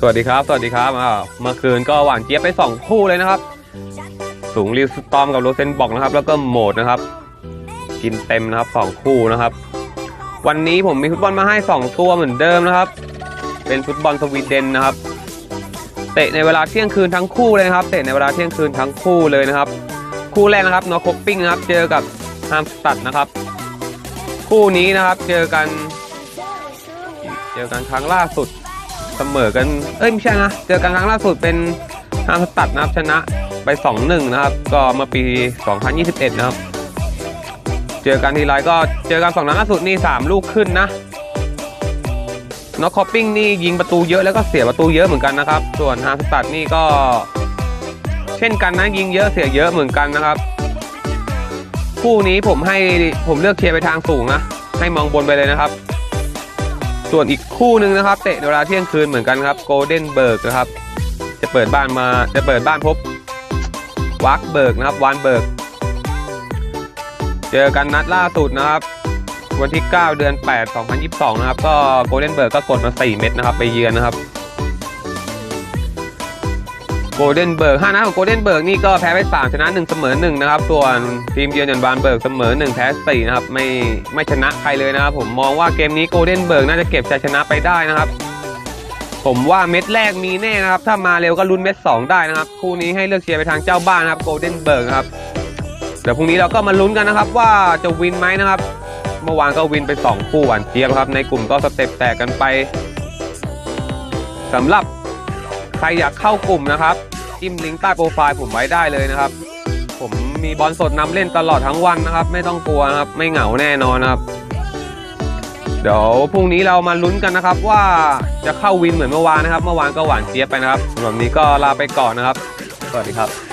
สวัสดีครับ สวัสดีครับอ่าเมื่อคืนก็หวานเจี๊ยบไปสองคู่เลยนะครับ สูงริวสตอมกับโรเซนบอกนะครับ แล้วก็โหมดนะครับ กินเต็มนะครับสองคู่นะครับ วันนี้ผมมีฟุตบอลมาให้สองตัวเหมือนเดิมนะครับ เป็นฟุตบอลสวีเดนนะครับ เตะในเวลาเที่ยงคืนทั้งคู่เลยนะครับ เตะในเวลาเที่ยงคืนทั้งคู่เลยนะครับ คู่แรกนะครับนอคอปปิ้งนะครับ เจอกับฮามสตัดนะครับ คู่นี้นะครับ เจอกัน เจอกันครั้งล่าสุด เสมอกันเอ้ยไม่ใช่นะเจอกันครั้งล่าสุดเป็นฮามสตัดนะครับชนะไป 2-1 นะครับ ก็เมื่อปี 2021 นะครับ เจอกันทีไรก็เจอกันสองนัดล่าสุดนี่ 3 ลูกขึ้นนะน็อกคอปปิ้งนี่ยิงประตูเยอะแล้วก็เสียประตูเยอะเหมือนกันนะครับ ส่วนฮามสตัดนี่ก็ เช่นกันนะยิงเยอะเสียเยอะเหมือนกันนะครับคู่นี้ผมให้ผมเลือกเชียร์ไปทางสูงนะให้มองบนไปเลยนะครับ ส่วนอีกคู่หนึ่งนะครับเตะเวลาเที่ยงคืนเหมือนกันครับโกลเด้นเบิร์กนะครับจะเปิดบ้านมาจะเปิดบ้านพบวักเบิร์กนะครับวานเบิร์กเจอกันนัดล่าสุดนะครับ วันที่ 9 เดือน 8 2022 นะครับ ก็โกลเด้นเบิร์กก็กดมา 4 เม็ดนะครับ ไปเยือนนะครับ โกลเด้นเบิร์ก5นัดของโกลเด้นเบิร์กนี่ก็แพ้ไป3ชนะ1เสมอ1นะครับ ส่วนทีมเยือนอย่างบานเบิร์กเสมอ1แพ้4นะครับ ไม่ไม่ชนะใครเลยนะครับ ผมมองว่าเกมนี้โกลเด้นเบิร์กน่าจะเก็บชัยชนะไปได้นะครับ ผมว่าเม็ดแรกมีแน่นะครับ ถ้ามาเร็วก็ลุ้นเม็ด2ได้นะครับ คู่นี้ให้เลือกเชียร์ไปทางเจ้าบ้านนะครับโกลเด้นเบิร์กครับ เดี๋ยวพรุ่งนี้เราก็มาลุ้นกันนะครับ ว่าจะวินไหมนะครับ เมื่อวานก็วินไป 2 คู่หวานเจี๊ยบครับ ในกลุ่มก็สเต็ปแตกกันไปสำหรับ ใครอยากเข้ากลุ่มนะครับจิ้มลิงก์ใต้โปรไฟล์ผมไว้ได้เลยนะครับ ผมมีบอลสดนำเล่นตลอดทั้งวันนะครับ ไม่ต้องกลัวนะครับ ไม่เหงาแน่นอนนะครับ เดี๋ยวพรุ่งนี้เรามาลุ้นกันนะครับว่าจะเข้าวินเหมือนเมื่อวานนะครับ เมื่อวานก็หวานเจี๊ยบไปนะครับสำหรับนนี้ก็ลาไปก่อนนะครับ สวัสดีครับ